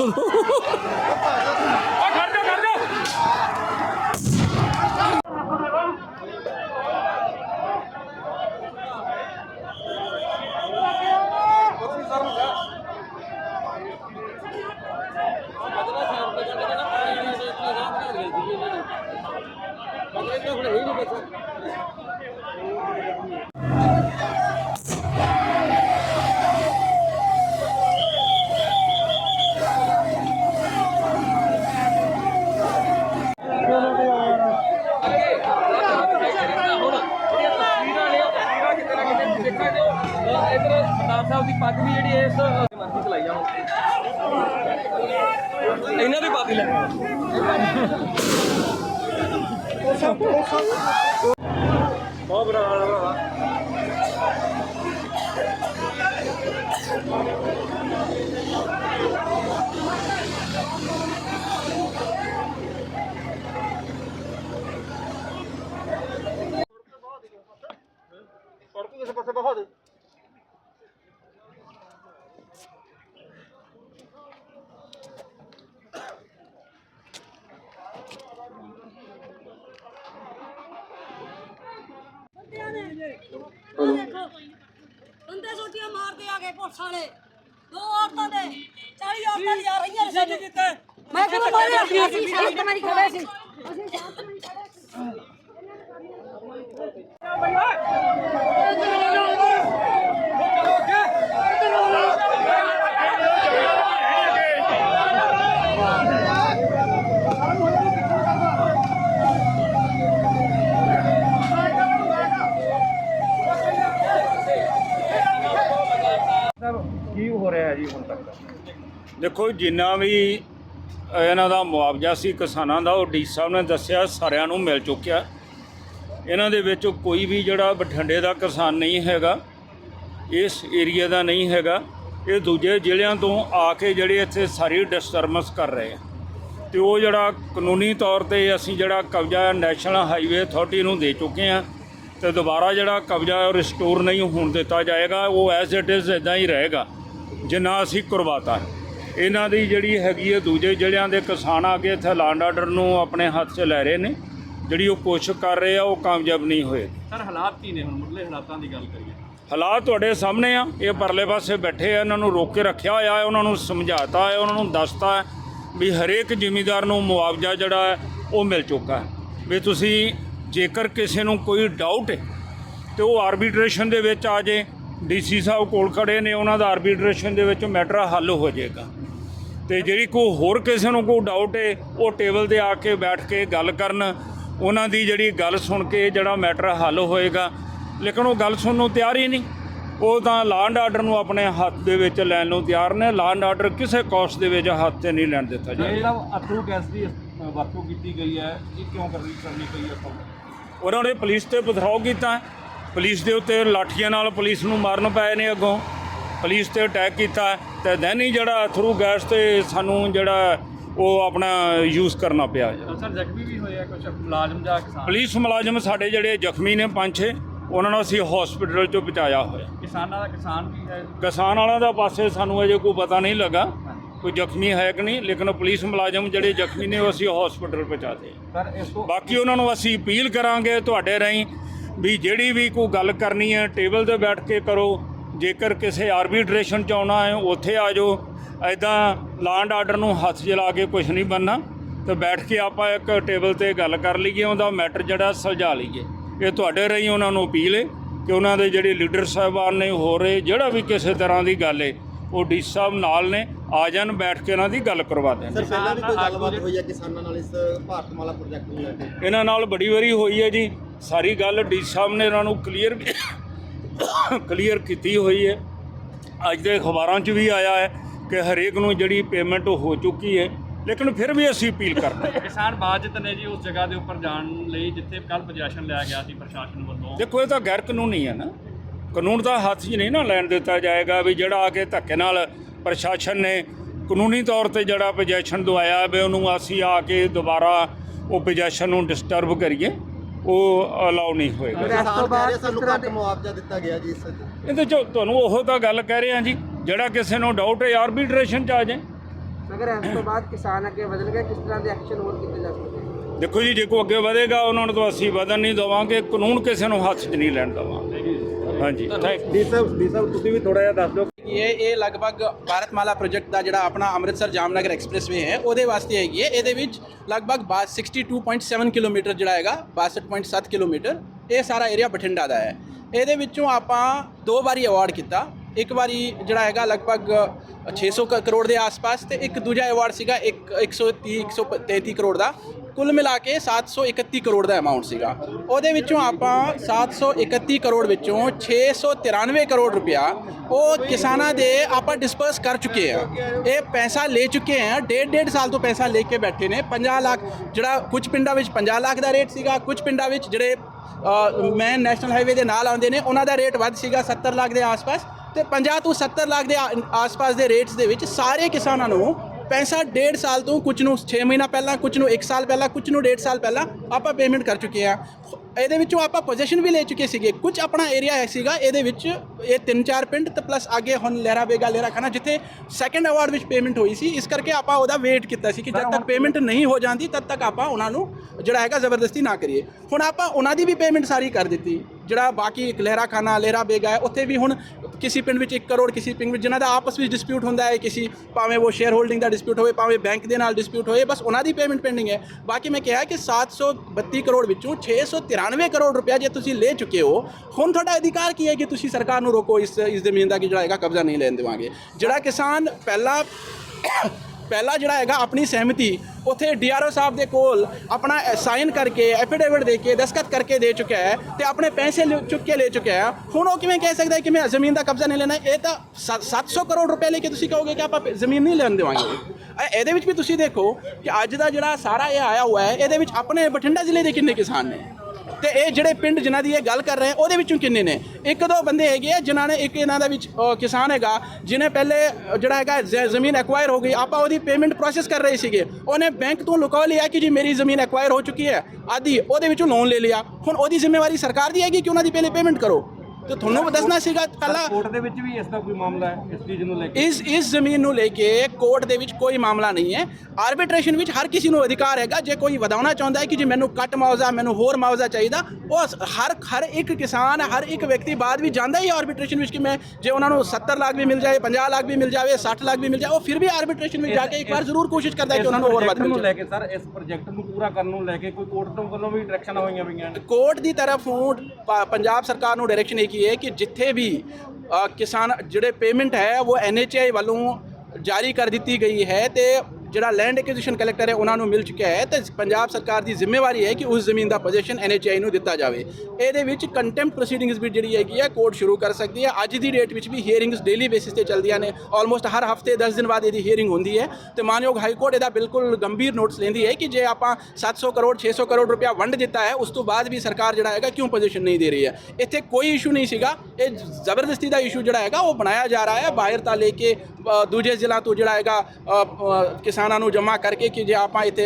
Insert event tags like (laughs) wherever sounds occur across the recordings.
todo. (laughs) (laughs) ਬਹੁਤ ਬੜਾ ਹਾਲ ਭਰਾਵਾ ਸੜਕ ਕਿਸੇ ਪਾਸੇ ਬਹਾ ਦੇ ਬੰਦੇ ਸੋਟੀਆਂ ਮਾਰਦੇ ਆ ਗਏ ਪੁਲਿਸ ਵਾਲੇ ਦੋ ਔਰਤਾਂ ਦੇ 40 ਔਰਤਾਂ ਲਿਆ ਰਹੀਆਂ ਨੇ ਸਾਡੇ ਮੈਂ ਕਿਹਾ ਮਾਰੇ ਆਪਣੀ ਅਸੀਂ ਸ਼ਾਂਤਮਈ ਖੜੇ ਸੀ। ਅਸੀਂ ਸ਼ਾਂਤਮਈ ਕੀ ਹੋ ਰਿਹਾ ਹੈ ਜੀ ਹੁਣ ਤੱਕ? ਦੇਖੋ ਜਿੰਨਾ ਵੀ ਇਹਨਾਂ ਦਾ ਮੁਆਵਜ਼ਾ ਸੀ ਕਿਸਾਨਾਂ ਦਾ, ਉਹ ਡੀ ਸਾਹਿਬ ਨੇ ਦੱਸਿਆ, ਸਾਰਿਆਂ ਨੂੰ ਮਿਲ ਚੁੱਕਿਆ। ਇਹਨਾਂ ਦੇ ਵਿੱਚ ਕੋਈ ਵੀ ਜਿਹੜਾ ਬਠਿੰਡੇ ਦਾ ਕਿਸਾਨ ਨਹੀਂ ਹੈਗਾ, ਇਸ ਏਰੀਆ ਦਾ ਨਹੀਂ ਹੈਗਾ, ਇਹ ਦੂਜੇ ਜ਼ਿਲ੍ਹਿਆਂ ਤੋਂ ਆ ਕੇ ਜਿਹੜੇ ਇੱਥੇ ਸਾਰੀ ਡਿਸਟਰਬੈਂਸ ਕਰ ਰਹੇ ਆ। ਤੇ ਉਹ ਜਿਹੜਾ ਕਾਨੂੰਨੀ ਤੌਰ ਤੇ ਅਸੀਂ ਜਿਹੜਾ ਕਬਜ਼ਾ ਨੈਸ਼ਨਲ ਹਾਈਵੇ ਅਥਾਰਟੀ ਨੂੰ ਦੇ ਚੁੱਕੇ ਆ ਤੇ ਦੁਬਾਰਾ ਜਿਹੜਾ ਕਬਜ਼ਾ ਰਿਸਟੋਰ ਨਹੀਂ ਹੋਣ ਦਿੱਤਾ ਜਾਏਗਾ ਉਹ ਐਜ਼ ਇਟ ਇਜ਼ ਇਦਾਂ ਹੀ ਰਹੇਗਾ ਜਿੰਨਾ ਅਸੀਂ ਕਰਵਾਤਾ। ਇਹਨਾਂ ਦੀ ਜਿਹੜੀ ਹੈਗੀ ਹੈ ਦੂਜੇ ਜ਼ਿਲ੍ਹਿਆਂ ਦੇ ਕਿਸਾਨ ਆ ਕੇ ਇੱਥੇ ਲਾਂਡ ਆਰਡਰ ਨੂੰ ਆਪਣੇ ਹੱਥ 'ਚ ਲੈ ਰਹੇ ਨੇ ਜਿਹੜੀ ਉਹ ਕੋਸ਼ਿਸ਼ ਕਰ ਰਹੇ ਆ ਉਹ ਕਾਮਯਾਬ ਨਹੀਂ ਹੋਏ। ਸਰ ਹਾਲਾਤ ਕੀ ਨੇ ਹੁਣ? ਮੁੱਢਲੇ ਹਾਲਾਤਾਂ ਦੀ ਗੱਲ ਕਰੀਏ। ਹਾਲਾਤ ਤੁਹਾਡੇ ਸਾਹਮਣੇ ਆ ਇਹ ਪਰਲੇ ਪਾਸੇ ਬੈਠੇ ਆ ਇਹਨਾਂ ਨੂੰ ਰੋਕ ਕੇ ਰੱਖਿਆ ਹੋਇਆ ਹੈ ਉਹਨਾਂ ਨੂੰ ਸਮਝਾਤਾ ਹੈ ਉਹਨਾਂ ਨੂੰ ਦੱਸਤਾ ਹੈ ਵੀ ਹਰੇਕ ਜ਼ਿਮੀਂਦਾਰ ਨੂੰ ਮੁਆਵਜ਼ਾ ਜਿਹੜਾ ਹੈ ਉਹ ਮਿਲ ਚੁੱਕਾ ਹੈ। ਵੀ ਤੁਸੀਂ ਜੇਕਰ ਕਿਸੇ ਨੂੰ ਕੋਈ ਡਾਊਟ ਹੈ ਤੇ ਉਹ ਆਰਬਿਟ੍ਰੇਸ਼ਨ ਦੇ ਵਿੱਚ ਆ ਜੇ ਡੀਸੀ ਸਾਹਿਬ ਕੋਲ ਖੜੇ ਨੇ ਉਹਨਾਂ ਦਾ ਆਰਬਿਟ੍ਰੇਸ਼ਨ ਦੇ ਵਿੱਚ ਮੈਟਰ ਹੱਲ ਹੋ ਜਾਏਗਾ। ਤੇ ਜਿਹੜੀ ਕੋਈ ਹੋਰ ਕਿਸੇ ਨੂੰ ਕੋਈ ਡਾਊਟ ਹੈ ਉਹ ਟੇਬਲ ਤੇ ਆ ਕੇ ਬੈਠ ਕੇ ਗੱਲ ਕਰਨ ਉਹਨਾਂ ਦੀ ਜਿਹੜੀ ਗੱਲ ਸੁਣ ਕੇ ਜਿਹੜਾ ਮੈਟਰ ਹੱਲ ਹੋਏਗਾ। ਲੇਕਿਨ ਉਹ ਗੱਲ ਸੁਣਨ ਨੂੰ ਤਿਆਰ ਹੀ ਨਹੀਂ। ਉਹ ਤਾਂ ਲਾਂਡ ਆਰਡਰ ਨੂੰ ਆਪਣੇ ਹੱਥ ਦੇ ਵਿੱਚ ਲੈਣ ਨੂੰ ਤਿਆਰ ਨੇ। ਲਾਂਡ ਆਰਡਰ ਕਿਸੇ ਕੋਸਟ ਦੇ ਵਿੱਚ ਹੱਥ ਤੇ ਨਹੀਂ ਲੈਣ ਦਿੱਤਾ ਜਾਏਗਾ ਜਿਹੜਾ ਅਥਰੂ ਗੈਸ ਦੀ ਵਰਤੋਂ ਕੀਤੀ ਗਈ ਹੈ ਇਹ ਕਿਉਂ ਕਰਨੀ ਪਈ ਹੈ ਆਪਾਂ? ਉਹਨਾਂ ਨੇ ਪੁਲਿਸ ਤੇ ਪਥਰਾਓ ਕੀਤਾ। ਪੁਲਿਸ ਦੇ ਉੱਤੇ ਲਾਠੀਆਂ ਨਾਲ ਪੁਲਿਸ ਨੂੰ ਮਾਰਨ ਪਏ ਨੇ ਅੱਗੋਂ। ਪੁਲਿਸ ਤੇ ਅਟੈਕ ਕੀਤਾ ਤੇ ਦੈਨ ਹੀ ਜਿਹੜਾ ਥਰੂ ਗੈਸ ਤੇ ਸਾਨੂੰ ਜਿਹੜਾ ਉਹ ਆਪਣਾ ਯੂਜ਼ ਕਰਨਾ ਪਿਆ। ਸਰ ਜ਼ਖਮੀ ਵੀ ਹੋਏ ਆ ਕੁਝ ਮੁਲਾਜ਼ਮ ਜਾਂ ਕਿਸਾਨ? ਪੁਲਿਸ ਮੁਲਾਜ਼ਮ ਸਾਡੇ ਜਿਹੜੇ ਜ਼ਖਮੀ ਨੇ ਪੰਜ ਛੇ ਉਹਨਾਂ ਨੂੰ ਅਸੀਂ ਹਸਪੀਟਲ ਚੋਂ ਪਹੁੰਚਾਇਆ ਹੋਇਆ। ਕਿਸਾਨਾਂ ਦਾ ਕਿਸਾਨ ਵੀ ਹੈ? ਕਿਸਾਨ ਵਾਲਿਆਂ ਦਾ ਪਾਸੇ ਸਾਨੂੰ ਅਜੇ ਕੋਈ ਪਤਾ ਨਹੀਂ ਲੱਗਾ। ਕੋਈ ਜ਼ਖਮੀ ਹੈ ਕਿ ਨਹੀਂ ਲੇਕਿਨ ਪੁਲਿਸ ਮੁਲਾਜ਼ਮ ਜਿਹੜੇ ਜ਼ਖਮੀ ਨੇ ਉਹ ਅਸੀਂ ਹਸਪੀਟਲ ਪਹੁੰਚਾਤੇ। ਸਰ ਇਸ ਤੋਂ ਬਾਕੀ ਉਹਨਾਂ ਨੂੰ ਅਸੀਂ ਅਪੀਲ ਕਰਾਂਗੇ ਤੁਹਾਡੇ ਰਾਹੀਂ ਵੀ ਜਿਹੜੀ ਵੀ ਕੋਈ ਗੱਲ ਕਰਨੀ ਹੈ ਟੇਬਲ ਤੇ ਬੈਠ ਕੇ ਕਰੋ। ਜੇਕਰ ਕਿਸੇ ਆਰਬਿਟ੍ਰੇਸ਼ਨ ਚ ਆਉਣਾ ਹੈ ਉੱਥੇ ਆ ਜਾਓ। ਐਦਾਂ ਲਾਂਡ ਆਰਡਰ ਨੂੰ ਹੱਥ ਜਲਾ ਕੇ ਕੁਝ ਨਹੀਂ ਬੰਨਾ ਤੇ ਬੈਠ ਕੇ ਆਪਾਂ ਇੱਕ ਟੇਬਲ ਤੇ ਗੱਲ ਕਰ ਲਈਏ ਉਹਦਾ ਮੈਟਰ ਜਿਹੜਾ ਸੁਲਝਾ ਲਈਏ। ਇਹ ਤੁਹਾਡੇ ਰਾਹੀਂ ਉਹਨਾਂ ਨੂੰ ਅਪੀਲ ਹੈ ਕਿ ਉਹਨਾਂ ਦੇ ਜਿਹੜੇ ਲੀਡਰ ਸਾਹਿਬਾਨ ਨੇ ਹੋ ਰਹੇ ਜਿਹੜਾ ਵੀ ਕਿਸੇ ਤਰ੍ਹਾਂ ਦੀ ਗੱਲ ਹੈ ਉਹ ਡੀ ਸਾਹਿਬ ਨਾਲ ਨੇ। ਆ ਜਾਣ ਬੈਠ ਕੇ ਇਹਨਾਂ ਦੀ ਗੱਲ ਕਰਵਾ ਦੇਣ। ਸਰ ਪਹਿਲਾਂ ਵੀ ਕੋਈ ਗੱਲਬਾਤ ਹੋਈ ਹੈ ਕਿਸਾਨਾਂ ਨਾਲ ਇਸ ਭਾਰਤਮਾਲਾ ਪ੍ਰੋਜੈਕਟ ਨੂੰ ਲੈ ਕੇ? ਇਹਨਾਂ ਨਾਲ ਬੜੀ ਵਾਰੀ ਹੋਈ ਹੈ ਜੀ। ਸਾਰੀ ਗੱਲ ਡੀ ਸਾਹਿਬ ਨੇ ਇਹਨਾਂ ਨੂੰ ਕਲੀਅਰ ਕਲੀਅਰ ਕੀਤੀ ਹੋਈ ਹੈ। ਅੱਜ ਦੇ ਅਖਬਾਰਾਂ 'ਚ ਵੀ ਆਇਆ ਹੈ ਕਿ ਹਰੇਕ ਨੂੰ ਜਿਹੜੀ ਪੇਮੈਂਟ ਹੋ ਚੁੱਕੀ ਹੈ। ਲੇਕਿਨ ਫਿਰ ਵੀ ਅਸੀਂ ਅਪੀਲ ਕਰਦੇ ਹਾਂ। ਕਿਸਾਨ ਬਾਜਤ ਨੇ ਜੀ ਉਸ ਜਗ੍ਹਾ ਦੇ ਉੱਪਰ ਜਾਣ ਲਈ ਜਿੱਥੇ ਕੱਲ ਪੋਜੀਸ਼ਨ ਲਿਆ ਗਿਆ ਸੀ ਪ੍ਰਸ਼ਾਸਨ ਵੱਲੋਂ। ਦੇਖੋ ਇਹ ਤਾਂ ਗੈਰ ਕਾਨੂੰਨੀ ਹੈ ਨਾ। ਕਾਨੂੰਨ ਦਾ ਹੱਥ 'ਚ ਨਹੀਂ ਨਾ ਲੈਣ ਦਿੱਤਾ ਜਾਏਗਾ ਵੀ ਜਿਹੜਾ ਆ ਕੇ ਧੱਕੇ ਨਾਲ ਪ੍ਰਸ਼ਾਸਨ ਨੇ ਕਾਨੂੰਨੀ ਤੌਰ ਤੇ ਜਿਹੜਾ ਪੋਜੀਸ਼ਨ ਦਵਾਇਆ ਵੀ ਉਹਨੂੰ ਅਸੀਂ ਆ ਕੇ ਦੁਬਾਰਾ ਉਹ ਪੋਜੀਸ਼ਨ ਨੂੰ ਡਿਸਟਰਬ ਕਰੀਏ ਉਹ ਅਲਾਉ ਨਹੀਂ ਹੋਏਗਾ। ਕਿਸਾਨ ਕਹਿ ਰਹੇ ਸਾਨੂੰ ਘੱਟ ਮੁਆਵਜ਼ਾ ਦਿੱਤਾ ਗਿਆ ਜੀ ਇਸ ਇਹਦੇ ਚ ਤੁਹਾਨੂੰ ਉਹ ਤਾਂ ਗੱਲ ਕਹਿ ਰਹੇ ਹਾਂ ਜੀ ਜਿਹੜਾ ਕਿਸੇ ਨੂੰ ਡਾਊਟ ਹੈ ਆਰਬਿਟ੍ਰੇਸ਼ਨ ਚ ਆ ਜਾਏ। ਅਗਰ ਇਸ ਤੋਂ ਬਾਅਦ ਕਿਸਾਨ ਅੱਗੇ ਵਧਣਗੇ ਕਿਸ ਤਰ੍ਹਾਂ ਦੇ ਐਕਸ਼ਨ ਹੋਰ ਕੀਤੇ ਜਾ ਸਕਦੇ? ਦੇਖੋ ਜੀ ਜੇ ਕੋਈ ਅੱਗੇ ਵਧੇਗਾ ਉਹਨਾਂ ਨੂੰ ਤਾਂ ਅਸੀਂ ਵਧਣ ਨਹੀਂ ਦੇਵਾਂਗੇ ਕਾਨੂੰਨ ਕਿਸੇ ਨੂੰ ਹੱਥ 'ਚ ਨਹੀਂ ਲੈਣ ਦੇਵਾਂਗੇ। ਹਾਂਜੀ। ਥੈਂਕ ਡੀ ਸਾਹਿਬ ਡੀ ਸਾਹਿਬ ਤੁਸੀਂ ਵੀ ਥੋੜਾ ਜਿਹਾ ਦੱਸ ਦਿਓ ਇਹ ਇਹ ਲਗਭਗ ਭਾਰਤਮਾਲਾ ਪ੍ਰੋਜੈਕਟ ਦਾ ਜਿਹੜਾ ਆਪਣਾ ਅੰਮ੍ਰਿਤਸਰ ਜਾਮਨਗਰ ਐਕਸਪ੍ਰੈਸਵੇ ਹੈ, ਉਹਦੇ ਵਾਸਤੇ ਹੈਗੀ ਹੈ। ਇਹਦੇ ਵਿੱਚ ਲਗਭਗ ਬਾ- 62.7 ਕਿਲੋਮੀਟਰ ਜਿਹੜਾ ਹੈਗਾ 62.7 ਕਿਲੋਮੀਟਰ, ਇਹ ਸਾਰਾ ਏਰੀਆ ਬਠਿੰਡਾ ਦਾ ਹੈ। ਇਹਦੇ ਵਿੱਚੋਂ ਆਪਾਂ ਦੋ ਵਾਰੀ ਅਵਾਰਡ ਕੀਤਾ। ਇੱਕ ਵਾਰੀ ਜਿਹੜਾ ਹੈਗਾ ਲਗਭਗ 600 ਕ- ਕਰੋੜ ਦੇ ਆਸ-ਪਾਸ ਤੇ ਇੱਕ ਦੂਜਾ ਅਵਾਰਡ ਸੀਗਾ ਇੱਕ 130 133 ਕਰੋੜ ਦਾ। ਕੁੱਲ ਮਿਲਾ ਕੇ 731 ਕਰੋੜ ਦਾ ਅਮਾਉਂਟ ਸੀਗਾ। ਉਹਦੇ ਵਿੱਚੋਂ ਆਪਾਂ 731 ਕਰੋੜ ਵਿੱਚੋਂ 693 ਕਰੋੜ ਰੁਪਇਆ ਉਹ ਕਿਸਾਨਾਂ ਦੇ ਆਪਾਂ ਡਿਸਪਰਸ ਕਰ ਚੁੱਕੇ ਆ। ਇਹ ਪੈਸਾ ਲੈ ਚੁੱਕੇ ਆ, ਡੇਢ ਡੇਢ ਸਾਲ ਤੋਂ ਪੈਸਾ ਲੈ ਕੇ ਬੈਠੇ ਨੇ। 50 ਲੱਖ ਜਿਹੜਾ ਕੁਝ ਪਿੰਡਾਂ ਵਿੱਚ 50 ਲੱਖ ਦਾ ਰੇਟ ਸੀਗਾ, ਕੁਝ ਪਿੰਡਾਂ ਵਿੱਚ ਜਿਹੜੇ ਮੈਨ ਨੈਸ਼ਨਲ ਹਾਈਵੇ ਦੇ ਨਾਲ ਆਉਂਦੇ ਨੇ, ਉਹਨਾਂ ਦਾ ਰੇਟ ਵੱਧ ਸੀਗਾ 70 ਲੱਖ ਦੇ ਆਸ-ਪਾਸ ਤੇ 50 ਤੋਂ 70 ਲੱਖ ਦੇ ਆਸ-ਪਾਸ ਦੇ ਰੇਟਸ ਦੇ ਵਿੱਚ ਸਾਰੇ ਕਿਸਾਨਾਂ ਨੂੰ ਪੈਸਾ ਡੇਢ ਸਾਲ ਤੋਂ ਕੁਝ ਨੂੰ 6 ਮਹੀਨਾ ਪਹਿਲਾਂ ਕੁਝ ਨੂੰ 1 ਸਾਲ ਪਹਿਲਾਂ ਕੁਝ ਨੂੰ ਡੇਢ ਸਾਲ ਪਹਿਲਾਂ ਆਪਾਂ ਪੇਮੈਂਟ ਕਰ ਚੁੱਕੇ ਆ ਇਹਦੇ ਵਿੱਚੋਂ ਆਪਾਂ ਪੋਜੀਸ਼ਨ ਵੀ ਲੈ ਚੁੱਕੇ ਸੀਗੇ। ਕੁਝ ਆਪਣਾ ਏਰੀਆ ਹੈ ਸੀਗਾ ਇਹਦੇ ਵਿੱਚ ਇਹ ਤਿੰਨ ਚਾਰ ਪਿੰਡ ਤੇ ਪਲੱਸ ਅੱਗੇ ਹੁਣ ਲਹਿਰਾ ਬੇਗਾ ਲਹਿਰਾ ਖਾਨਾ ਜਿੱਥੇ ਸੈਕੰਡ ਅਵਾਰਡ ਵਿੱਚ ਪੇਮੈਂਟ ਹੋਈ ਸੀ। ਇਸ ਕਰਕੇ ਆਪਾਂ ਉਹਦਾ ਵੇਟ ਕੀਤਾ ਸੀ ਕਿ ਜਦ ਤੱਕ ਪੇਮੈਂਟ ਨਹੀਂ ਹੋ ਜਾਂਦੀ ਤਦ ਤੱਕ ਆਪਾਂ ਉਹਨਾਂ ਨੂੰ ਜਿਹੜਾ ਹੈਗਾ ਜ਼ਬਰਦਸਤੀ ਨਾ ਕਰੀਏ। ਹੁਣ ਆਪਾਂ ਉਹਨਾਂ ਦੀ ਵੀ ਪੇਮੈਂਟ ਸਾਰੀ ਕਰ ਦਿੱਤੀ। ਜਿਹੜਾ ਬਾਕੀ ਇੱਕ ਲਹਿਰਾ ਖਾਨਾ ਲਹਿਰਾ ਬੇਗਾ ਹੈ ਉੱਥੇ ਵੀ ਹੁਣ ਕਿਸੇ ਪਿੰਡ ਵਿੱਚ 1 ਕਰੋੜ ਕਿਸੇ ਪਿੰਡ ਵਿੱਚ ਜਿਨ੍ਹਾਂ ਦਾ ਆਪਸ ਵਿੱਚ ਡਿਸਪਿਊਟ ਹੁੰਦਾ ਹੈ ਕਿਸੇ ਭਾਵੇਂ ਉਹ ਸ਼ੇਅਰ ਹੋਲਡਿੰਗ ਦਾ ਡਿਸਪਿਊਟ ਹੋਵੇ ਭਾਵੇਂ ਬੈਂਕ ਦੇ ਨਾਲ ਡਿਸਪਿਊਟ ਹੋਵੇ ਬਸ ਉਹਨਾਂ ਦੀ ਪੇਮੈਂਟ ਪੈਂਡਿੰਗ ਹੈ। ਬਾਕੀ ਮੈਂ ਕਿਹਾ ਕਿ 732 ਕਰੋੜ ਵਿੱਚੋਂ 693 ਕਰੋੜ ਰੁਪਇਆ ਜੇ ਤੁਸੀਂ ਲੈ ਚੁੱਕੇ ਹੋ, ਹੁਣ ਤੁਹਾਡਾ ਅਧਿਕਾਰ ਕੀ ਹੈ ਕਿ ਤੁਸੀਂ ਸਰਕਾਰ ਨੂੰ ਰੋਕੋ, ਇਸ ਇਸ ਜ਼ਮੀਨ ਦਾ ਕਿ ਜਿਹੜਾ ਹੈਗਾ ਕਬਜ਼ਾ ਨਹੀਂ ਲੈਣ ਦੇਵਾਂਗੇ? ਜਿਹੜਾ ਕਿਸਾਨ ਪਹਿਲਾਂ, ਪਹਿਲਾ ਜਿਹੜਾ ਹੈਗਾ ਆਪਣੀ ਸਹਿਮਤੀ, ਉਥੇ ਡੀਆਰਓ ਸਾਹਿਬ ਦੇ ਕੋਲ ਆਪਣਾ ਸਾਈਨ ਕਰਕੇ ਐਫੀਡੇਵਿਟ ਦੇ ਕੇ ਦਸਖਤ ਕਰਕੇ ਦੇ ਚੁੱਕਿਆ ਹੈ ਤੇ ਆਪਣੇ ਪੈਸੇ ਲਿ- ਚੁੱਕ ਕੇ ਲੈ ਚੁੱਕਿਆ ਹੈ। ਹੁਣ ਉਹ ਕਿਵੇਂ ਕਹਿ ਸਕਦਾ ਹੈ ਕਿ ਮੈਂ ਜ਼ਮੀਨ ਦਾ ਕਬਜ਼ਾ ਨਹੀਂ ਲੈਣਾ? ਇਹ ਤਾਂ ਸੱਤ- 700 ਕਰੋੜ ਰੁਪਏ ਲੈ ਕੇ ਤੁਸੀਂ ਕਹੋਗੇ ਕਿ ਆਪਾਂ ਜ਼ਮੀਨ ਨਹੀਂ ਲੈਣ ਦੇਵਾਂਗੇ। ਇਹਦੇ ਵਿੱਚ ਵੀ ਤੁਸੀਂ ਦੇਖੋ ਕਿ ਅੱਜ ਦਾ ਜਿਹੜਾ ਸਾਰਾ ਇਹ ਆਇਆ ਹੋਇਆ ਹੈ, ਇਹਦੇ ਵਿੱਚ ਆਪਣੇ ਬਠਿੰਡਾ ਜ਼ਿਲ੍ਹੇ ਦੇ ਕਿੰਨੇ ਕਿਸਾਨ ਨੇ? ਤੇ ਇਹ ਜਿਹੜੇ ਪਿੰਡ ਜਿਨ੍ਹਾਂ ਦੀ ਇਹ ਗੱਲ ਕਰ ਰਹੇ ਉਹਦੇ ਵਿੱਚੋਂ ਕਿੰਨੇ ਨੇ? ਇੱਕ ਦੋ ਬੰਦੇ ਹੈਗੇ ਆ, ਜਿਨ੍ਹਾਂ ਨੇ ਇੱਕ ਇਹਨਾਂ ਦਾ ਵਿੱਚ ਕਿਸਾਨ ਹੈਗਾ, ਜਿਹਨੇ ਪਹਿਲੇ ਜਿਹੜਾ ਹੈਗਾ ਜ਼- ਜ਼ਮੀਨ ਐਕਵਾਇਰ ਹੋ ਗਈ। ਆਪਾਂ ਉਹਦੀ ਪੇਮੈਂਟ ਪ੍ਰੋਸੈਸ ਕਰ ਰਹੇ ਸੀਗੇ। ਉਹਨੇ ਬੈਂਕ ਤੋਂ ਲੁਕਾ ਲਿਆ ਕਿ ਜੀ ਮੇਰੀ ਜ਼ਮੀਨ ਐਕਵਾਇਰ ਹੋ ਚੁੱਕੀ ਹੈ। ਆਦੀ, ਉਹਦੇ ਵਿੱਚੋਂ ਲੋਨ ਲੈ ਲਿਆ। ਹੁਣ ਉਹਦੀ ਜ਼ਿੰਮੇਵਾਰੀ ਸਰਕਾਰ ਦੀ ਹੈਗੀ ਕਿ ਉਹਨਾਂ ਦੀ ਪਹਿਲੇ ਪੇਮੈਂਟ ਕਰੋ? ਤੇ ਤੁਹਾਨੂੰ ਦੱਸਣਾ ਸੀਗਾ ਪਹਿਲਾਂ ਕੋਰਟ ਦੇ ਵਿੱਚ ਵੀ ਇਸ ਦਾ ਕੋਈ ਮਾਮਲਾ ਹੈ ਇਸ ਚੀਜ਼ ਨੂੰ ਲੈ ਕੇ। ਇਸ ਇਸ ਜ਼ਮੀਨ ਨੂੰ ਲੈ ਕੇ ਕੋਰਟ ਦੇ ਵਿੱਚ ਕੋਈ ਮਾਮਲਾ ਨਹੀਂ ਹੈ। ਆਰਬਿਟ੍ਰੇਸ਼ਨ ਵਿੱਚ ਹਰ ਕਿਸੇ ਨੂੰ ਅਧਿਕਾਰ ਹੈਗਾ। ਜੇ ਕੋਈ ਵਧਾਉਣਾ ਚਾਹੁੰਦਾ ਹੈ ਕਿ ਜੀ ਮੈਨੂੰ ਕੱਟ ਮੁਆਵਜ਼ਾ ਮੈਨੂੰ ਹੋਰ ਮੁਆਵਜ਼ਾ ਚਾਹੀਦਾ ਉਹ ਹਰ ਹਰ ਇੱਕ ਕਿਸਾਨ ਹਰ ਇੱਕ ਵਿਅਕਤੀ ਬਾਅਦ ਵੀ ਜਾਂਦਾ ਹੀ ਆਰਬਿਟ੍ਰੇਸ਼ਨ ਵਿੱਚ ਕਿ ਮੈਂ ਜੇ ਉਹਨਾਂ ਨੂੰ 70 ਲੱਖ ਵੀ ਮਿਲ ਜਾਏ 50 ਲੱਖ ਵੀ ਮਿਲ ਜਾਵੇ 60 ਲੱਖ ਵੀ ਮਿਲ ਜਾਏ ਉਹ ਫਿਰ ਵੀ ਆਰਬਿਟ੍ਰੇਸ਼ਨ ਵਿੱਚ ਜਾ ਕੇ ਇੱਕ ਵਾਰ ਜ਼ਰੂਰ ਕੋਸ਼ਿਸ਼ ਕਰਦਾ ਹੈ ਕਿ ਉਹਨਾਂ ਨੂੰ ਹੋਰ ਵੱਧ ਮਿਲ ਨੂੰ ਜਾਏ। ਲੈ ਕੇ ਸਰ ਇਸ ਪ੍ਰੋਜੈਕਟ ਨੂੰ ਪੂਰਾ ਕਰਨ ਨੂੰ ਲੈ ਕੇ ਕੋਈ ਕੋਰਟ ਤੋਂ ਵੱਲੋਂ ਵੀ ਡਾਇਰੈਕਸ਼ਨ ਹੋਈਆਂ ਪਈਆਂ ਨੇ। ਕੋਰਟ ਦੀ ਤਰਫੋਂ ਪੰਜਾਬ ਸਰਕਾਰ ਨੂੰ ਡਾਇਰੈਕਸ਼ਨ ਇਹ ਕੀ ਹੈ ਕਿ ਜਿੱਥੇ ਵੀ ਕਿਸਾਨ ਜਿਹੜੇ ਪੇਮੈਂਟ ਹੈ, ਉਹ ਐਨਐਚਆਈ ਵੱਲੋਂ ਜਾਰੀ ਕਰ ਦਿੱਤੀ ਗਈ ਹੈ ਤੇ ਜਿਹੜਾ ਲੈਂਡ ਐਕੁਜੀਸ਼ਨ ਕਲੈਕਟਰ ਹੈ ਉਹਨਾਂ ਨੂੰ ਮਿਲ ਚੁੱਕਿਆ ਹੈ ਤੇ ਪੰਜਾਬ ਸਰਕਾਰ ਦੀ ਜ਼ਿੰਮੇਵਾਰੀ ਹੈ ਕਿ ਉਸ ਜ਼ਮੀਨ ਦਾ ਪੋਜੀਸ਼ਨ ਐਨਐਚਆਈ ਨੂੰ ਦਿੱਤਾ ਜਾਵੇ। ਇਹਦੇ ਵਿੱਚ ਕੰਟੈਂਪਟ ਪ੍ਰੋਸੀਡਿੰਗਸ ਵੀ ਜਿਹੜੀ ਹੈਗੀ ਹੈ ਕੋਰਟ ਸ਼ੁਰੂ ਕਰ ਸਕਦੀ ਹੈ। ਅੱਜ ਦੀ ਡੇਟ ਵਿੱਚ ਵੀ ਹੀਅਰਿੰਗਸ ਡੇਲੀ ਬੇਸਿਸ ਤੇ ਚੱਲਦੀਆਂ ਨੇ। ਆਲਮੋਸਟ ਹਰ ਹਫ਼ਤੇ 10 ਦਿਨ ਬਾਅਦ ਇਹਦੀ ਹੀਅਰਿੰਗ ਹੁੰਦੀ ਹੈ ਤੇ ਮਾਨਯੋਗ ਹਾਈ ਕੋਰਟ ਇਹਦਾ ਬਿਲਕੁਲ ਗੰਭੀਰ ਨੋਟਿਸ ਲੈਂਦੀ ਹੈ ਕਿ ਜੇ ਆਪਾਂ 700 ਕਰੋੜ 600 ਕਰੋੜ ਰੁਪਇਆ ਵੰਡ ਦਿੱਤਾ ਹੈ ਉਸ ਤੋਂ ਬਾਅਦ ਵੀ ਸਰਕਾਰ ਜਿਹੜਾ ਹੈਗਾ ਕਿਉਂ ਪੋਜੀਸ਼ਨ ਨਹੀਂ ਦੇ ਰਹੀ ਹੈ? ਇੱਥੇ ਕੋਈ ਇਸ਼ੂ ਨਹੀਂ ਸੀਗਾ। ਇਹ ਜ਼ਬਰਦਸਤੀ ਦਾ ਇਸ਼ੂ ਜਿਹੜਾ ਹੈਗਾ ਉਹ ਬਣਾਇਆ ਜਾ ਰਿਹਾ ਹੈ। ਬਾਹਰ ਤਾਂ ਲੈ ਕੇ ਦੂਜੇ ਜ਼ਿਲ੍ਹਾ ਤੋਂ ਜਿਹੜਾ ਹੈਗਾ ਅ, ਕਿਸਾਨਾਂ ਨੂੰ ਜਮ੍ਹਾਂ ਕਰਕੇ ਕਿ ਜੇ ਆਪਾਂ ਇੱਥੇ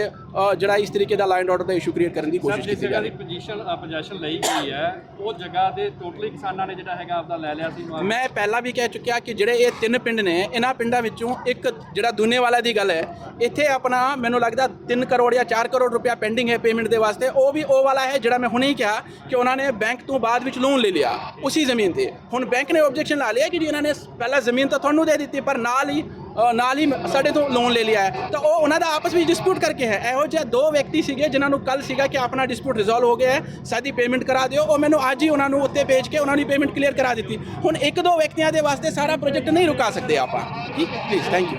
ਜਿਹੜਾ ਇਸ ਤਰੀਕੇ ਦਾ ਲਾਈਨ ਆਰਡਰ ਦਾ ਇਸ਼ੂ ਕ੍ਰੀਏਟ ਕਰਨ ਦੀ ਕੋਸ਼ਿਸ਼ ਕੀਤੀ ਜਾ ਰਹੀ ਹੈ ਪੋਜੀਸ਼ਨ ਪੋਜੀਸ਼ਨ ਲਈ ਗਈ ਹੈ ਉਹ ਜਗ੍ਹਾ ਦੇ ਟੋਟਲੀ ਕਿਸਾਨਾਂ ਨੇ ਜਿਹੜਾ ਹੈਗਾ ਆਪਦਾ ਲੈ ਲਿਆ ਸੀ। ਮੈਂ ਪਹਿਲਾਂ ਵੀ ਕਹਿ ਚੁੱਕਿਆ ਕਿ ਜਿਹੜੇ ਇਹ ਤਿੰਨ ਪਿੰਡ ਨੇ ਇਹਨਾਂ ਪਿੰਡਾਂ ਵਿੱਚੋਂ ਇੱਕ ਜਿਹੜਾ ਦੁਨੇ ਵਾਲਾ ਦੀ ਗੱਲ ਹੈ ਇੱਥੇ ਆਪਣਾ ਮੈਨੂੰ ਲੱਗਦਾ 3 ਕਰੋੜ ਜਾਂ 4 ਕਰੋੜ ਰੁਪਇਆ ਪੈਂਡਿੰਗ ਹੈ ਪੇਮੈਂਟ ਦੇ ਵਾਸਤੇ। ਉਹ ਵੀ ਉਹ ਵਾਲਾ ਹੈ ਜਿਹੜਾ ਮੈਂ ਹੁਣੇ ਹੀ ਕਿਹਾ ਕਿ ਉਹਨਾਂ ਨੇ ਬੈਂਕ ਤੋਂ ਬਾਅਦ ਵਿੱਚ ਲੋਨ ਲੈ ਲਿਆ ਉਸੇ ਜ਼ਮੀਨ ਤੇ। ਹੁਣ ਬੈਂਕ ਨੇ ਆਬਜੈਕਸ਼ਨ ਲਾ ਲਿਆ ਕਿ ਜੀ ਇਹਨਾਂ ਨੇ ਪਹਿਲਾਂ ਜ਼ਮੀਨ ਤਾਂ ਤੁਹਾਨੂੰ ਦੇ ਦਿੱਤੀ ਪਰ ਨਾਲ ਹੀ ਨਾਲ ਹੀ ਸਾਡੇ ਤੋਂ ਲੋਨ ਲੈ ਲਿਆ ਹੈ। ਤਾਂ ਉਹ ਉਹਨਾਂ ਦਾ ਆਪਸ ਵਿੱਚ ਡਿਸਪਿਊਟ ਕਰਕੇ ਹੈ। ਇਹੋ ਜਿਹੇ ਦੋ ਵਿਅਕਤੀ ਸੀਗੇ ਜਿਨ੍ਹਾਂ ਨੂੰ ਕੱਲ ਸੀਗਾ ਕਿ ਆਪਣਾ ਡਿਸਪਿਊਟ ਰਿਜ਼ੋਲਵ ਹੋ ਗਿਆ ਹੈ। ਸਾਡੀ ਪੇਮੈਂਟ ਕਰਾ ਦਿਓ। ਉਹ ਮੈਨੂੰ ਅੱਜ ਹੀ ਉਹਨਾਂ ਨੂੰ ਉੱਤੇ ਭੇਜ ਕੇ ਉਹਨਾਂ ਦੀ ਪੇਮੈਂਟ ਕਲੀਅਰ ਕਰਾ ਦਿੱਤੀ। ਹੁਣ ਇੱਕ ਦੋ ਵਿਅਕਤੀਆਂ ਦੇ ਵਾਸਤੇ ਸਾਰਾ ਪ੍ਰੋਜੈਕਟ ਨਹੀਂ ਰੁਕਾ ਸਕਦੇ ਆਪਾਂ। ਠੀਕ? Please thank you